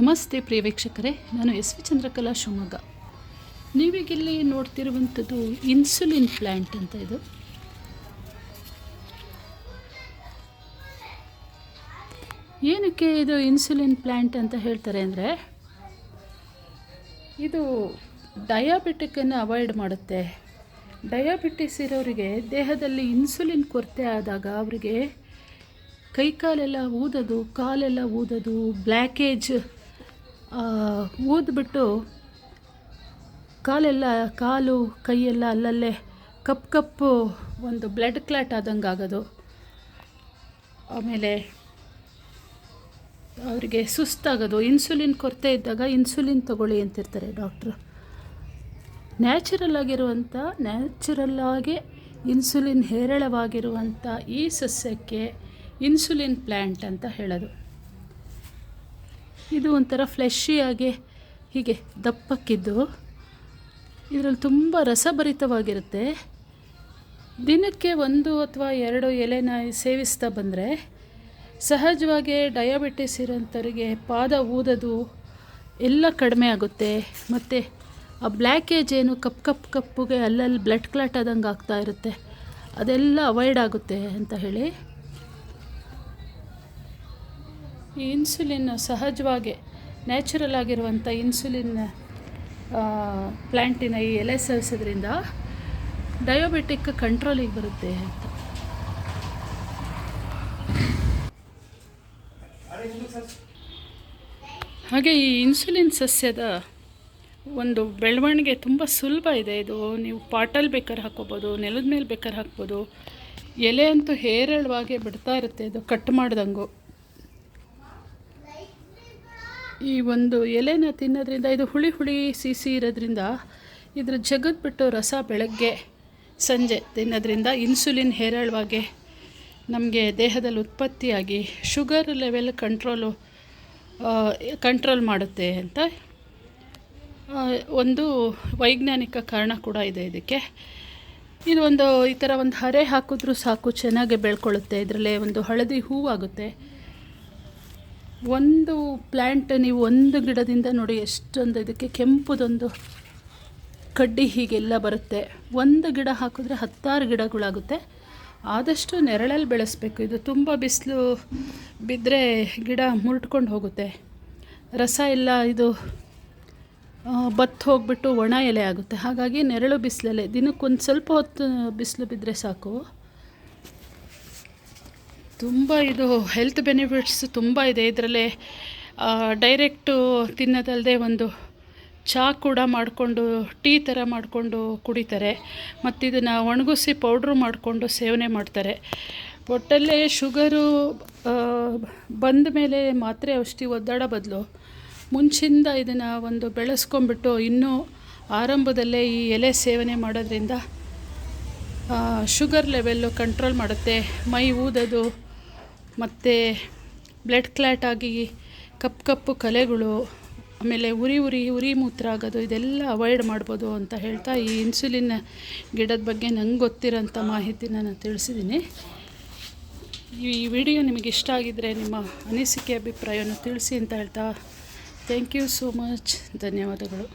ನಮಸ್ತೆ ಪ್ರಿಯ ವೀಕ್ಷಕರೇ ನಾನು ಎಸ್ ವಿ ಚಂದ್ರಕಲಾ ಶಿವಮೊಗ್ಗ. ನೀವೀಗಿಲ್ಲಿ ನೋಡ್ತಿರುವಂಥದ್ದು ಇನ್ಸುಲಿನ್ ಪ್ಲ್ಯಾಂಟ್ ಅಂತ ಇದು. ಏನಕ್ಕೆ ಇದು ಇನ್ಸುಲಿನ್ ಪ್ಲ್ಯಾಂಟ್ ಅಂತ ಹೇಳ್ತಾರೆ ಅಂದರೆ, ಇದು ಡಯಾಬಿಟಿಕನ್ನು ಅವಾಯ್ಡ್ ಮಾಡುತ್ತೆ. ಡಯಾಬಿಟಿಸ್ ಇರೋರಿಗೆ ದೇಹದಲ್ಲಿ ಇನ್ಸುಲಿನ್ ಕೊರತೆ ಆದಾಗ ಅವರಿಗೆ ಕೈ ಕಾಲೆಲ್ಲ ಊದೋದು ಕಾಲೆಲ್ಲ ಊದೋದು ಬ್ಲ್ಯಾಕೇಜ್ ಊದ್ಬಿಟ್ಟು ಕಾಲೆಲ್ಲ, ಕಾಲು, ಕೈಯೆಲ್ಲ ಅಲ್ಲಲ್ಲೇ ಕಪ್ಪು ಕಪ್ಪು ಒಂದು ಬ್ಲಡ್ ಕ್ಲಾಟ್ ಆದಂಗೆ ಆಗೋದು. ಆಮೇಲೆ ಅವರಿಗೆ ಸುಸ್ತಾಗೋದು. ಇನ್ಸುಲಿನ್ ಕೊರತೆ ಇದ್ದಾಗ ಇನ್ಸುಲಿನ್ ತಗೊಳ್ಳಿ ಅಂತಿರ್ತಾರೆ ಡಾಕ್ಟ್ರು. ನ್ಯಾಚುರಲ್ ಆಗಿರುವಂಥ ಇನ್ಸುಲಿನ್ ಹೇರಳವಾಗಿರುವಂಥ ಈ ಸಸ್ಯಕ್ಕೆ ಇನ್ಸುಲಿನ್ ಪ್ಲ್ಯಾಂಟ್ ಅಂತ ಹೇಳೋದು. ಇದು ಒಂಥರ ಫ್ಲೆಶಿಯಾಗಿ ಹೀಗೆ ದಪ್ಪಕ್ಕಿದ್ದು. ಇದರಲ್ಲಿ ತುಂಬ ರಸಭರಿತವಾಗಿರುತ್ತೆ. ದಿನಕ್ಕೆ ಒಂದು ಅಥವಾ ಎರಡು ಎಲೆನ ಸೇವಿಸ್ತಾ ಬಂದರೆ ಸಹಜವಾಗಿ ಡಯಾಬಿಟಿಸ್ ಇರೋಂಥವ್ರಿಗೆ ಪಾದ ಊದೋದು ಎಲ್ಲ ಕಡಿಮೆ ಆಗುತ್ತೆ. ಮತ್ತು ಆ ಬ್ಲ್ಯಾಕೇಜ್ ಏನು ಕಪ್ ಕಪ್ ಕಪ್ಪುಗೆ ಅಲ್ಲಲ್ಲಿ ಬ್ಲಡ್ ಕ್ಲಾಟ್ ಆದಂಗೆ ಆಗ್ತಾ ಇರುತ್ತೆ. ಅದೆಲ್ಲ ಅವಾಯ್ಡ್ ಆಗುತ್ತೆ ಅಂತ ಹೇಳಿ ಈ ಇನ್ಸುಲಿನ್ ಸಹಜವಾಗಿ ನ್ಯಾಚುರಲ್ ಆಗಿರುವಂಥ ಇನ್ಸುಲಿನ್ ಪ್ಲ್ಯಾಂಟಿನ ಈ ಎಲೆ ಸೇವಿಸೋದ್ರಿಂದ ಡಯಾಬಿಟಿಕ್ ಕಂಟ್ರೋಲಿಗೆ ಬರುತ್ತೆ ಅಂತ. ಹಾಗೆ ಈ ಇನ್ಸುಲಿನ್ ಸಸ್ಯದ ಒಂದು ಬೆಳವಣಿಗೆ ತುಂಬ ಸುಲಭ ಇದೆ. ಇದು ನೀವು ಪಾಟಲ್ಲಿ ಬೇಕಾದ್ರೆ ಹಾಕ್ಕೋಬೋದು, ನೆಲದ ಮೇಲೆ ಬೇಕಾದ್ರೆ ಹಾಕ್ಬೋದು. ಎಲೆ ಅಂತೂ ಹೇರಳವಾಗಿ ಬಿಡ್ತಾ ಇರುತ್ತೆ. ಇದು ಕಟ್ ಮಾಡ್ದಂಗೂ. ಈ ಒಂದು ಎಲೆನ ತಿನ್ನೋದ್ರಿಂದ, ಇದು ಹುಳಿ ಹುಳಿ ಸಿಸಿ ಇರೋದ್ರಿಂದ, ಇದ್ರ ಜಗದ್ಬಿಟ್ಟು ರಸ ಬೆಳಗ್ಗೆ, ಸಂಜೆ ತಿನ್ನೋದ್ರಿಂದ ಇನ್ಸುಲಿನ್ ಹೇರಳವಾಗಿ ನಮಗೆ ದೇಹದಲ್ಲಿ ಉತ್ಪತ್ತಿಯಾಗಿ ಶುಗರ್ ಲೆವೆಲ್ ಕಂಟ್ರೋಲು ಕಂಟ್ರೋಲ್ ಮಾಡುತ್ತೆ ಅಂತ. ಒಂದು ವೈಜ್ಞಾನಿಕ ಕಾರಣ ಕೂಡ ಇದೆ ಇದಕ್ಕೆ. ಇದು ಒಂದು ಈ ಥರ ಒಂದು ಹರೆ ಹಾಕಿದ್ರೂ ಸಾಕು, ಚೆನ್ನಾಗಿ ಬೆಳ್ಕೊಳ್ಳುತ್ತೆ. ಇದರಲ್ಲೇ ಒಂದು ಹಳದಿ ಹೂವಾಗುತ್ತೆ. ಒಂದು ಪ್ಲ್ಯಾಂಟ್ ನೀವು ಒಂದು ಗಿಡದಿಂದ ನೋಡಿ ಎಷ್ಟೊಂದು ಇದಕ್ಕೆ ಕೆಂಪುದೊಂದು ಕಡ್ಡಿ ಹೀಗೆಲ್ಲ ಬರುತ್ತೆ. ಒಂದು ಗಿಡ ಹಾಕಿದ್ರೆ ಹತ್ತಾರು ಗಿಡಗಳಾಗುತ್ತೆ. ಆದಷ್ಟು ನೆರಳಲ್ಲಿ ಬೆಳೆಸಬೇಕು. ಇದು ತುಂಬ ಬಿಸಿಲು ಬಿದ್ದರೆ ಗಿಡ ಮುರ್ಟ್ಕೊಂಡು ಹೋಗುತ್ತೆ. ರಸ ಎಲ್ಲ ಇದು ಬತ್ತು ಹೋಗ್ಬಿಟ್ಟು ಒಣ ಎಲೆ ಆಗುತ್ತೆ. ಹಾಗಾಗಿ ನೆರಳು ಬಿಸಿಲಲ್ಲೇ ದಿನಕ್ಕೊಂದು ಸ್ವಲ್ಪ ಹೊತ್ತು ಬಿಸಿಲು ಬಿದ್ದರೆ ಸಾಕು. ತುಂಬ ಇದು ಹೆಲ್ತ್ ಬೆನಿಫಿಟ್ಸ್ ತುಂಬ ಇದೆ. ಇದರಲ್ಲೇ ಡೈರೆಕ್ಟು ತಿನ್ನೋದಲ್ಲದೆ ಒಂದು ಚಹಾ ಕೂಡ ಮಾಡಿಕೊಂಡು, ಟೀ ಥರ ಮಾಡಿಕೊಂಡು ಕುಡಿತಾರೆ. ಮತ್ತು ಇದನ್ನು ಒಣಗಿಸಿ ಪೌಡ್ರು ಮಾಡಿಕೊಂಡು ಸೇವನೆ ಮಾಡ್ತಾರೆ. ಒಟ್ಟಲ್ಲೇ ಶುಗರು ಬಂದ ಮೇಲೆ ಮಾತ್ರೆ ಔಷಧಿ ಒದ್ದಾಡ ಬದಲು ಮುಂಚಿಂದ ಇದನ್ನು ಒಂದು ಬೆಳೆಸ್ಕೊಂಬಿಟ್ಟು ಇನ್ನೂ ಆರಂಭದಲ್ಲೇ ಈ ಎಲೆ ಸೇವನೆ ಮಾಡೋದ್ರಿಂದ ಶುಗರ್ ಲೆವೆಲ್ಲು ಕಂಟ್ರೋಲ್ ಮಾಡುತ್ತೆ. ಮೈ ಊದೋದು ಮತ್ತು ಬ್ಲಡ್ ಕ್ಲ್ಯಾಟ್ ಆಗಿ ಕಪ್ಪು ಕಪ್ಪು ಕಲೆಗಳು, ಆಮೇಲೆ ಉರಿ ಉರಿ ಉರಿ ಮೂತ್ರ ಆಗೋದು, ಇದೆಲ್ಲ ಅವಾಯ್ಡ್ ಮಾಡ್ಬೋದು ಅಂತ ಹೇಳ್ತಾ ಈ ಇನ್ಸುಲಿನ್ ಗಿಡದ ಬಗ್ಗೆ ನಂಗೆ ಗೊತ್ತಿರೋಂಥ ಮಾಹಿತಿನ ನಾನು ತಿಳಿಸಿದ್ದೀನಿ ಈ ವಿಡಿಯೋ ನಿಮಗೆ ಇಷ್ಟ ಆಗಿದ್ದರೆ ನಿಮ್ಮ ಅನಿಸಿಕೆ ಅಭಿಪ್ರಾಯವನ್ನು ತಿಳಿಸಿ ಅಂತ ಹೇಳ್ತಾ ಥ್ಯಾಂಕ್ ಯು ಸೋ ಮಚ್ ಧನ್ಯವಾದಗಳು.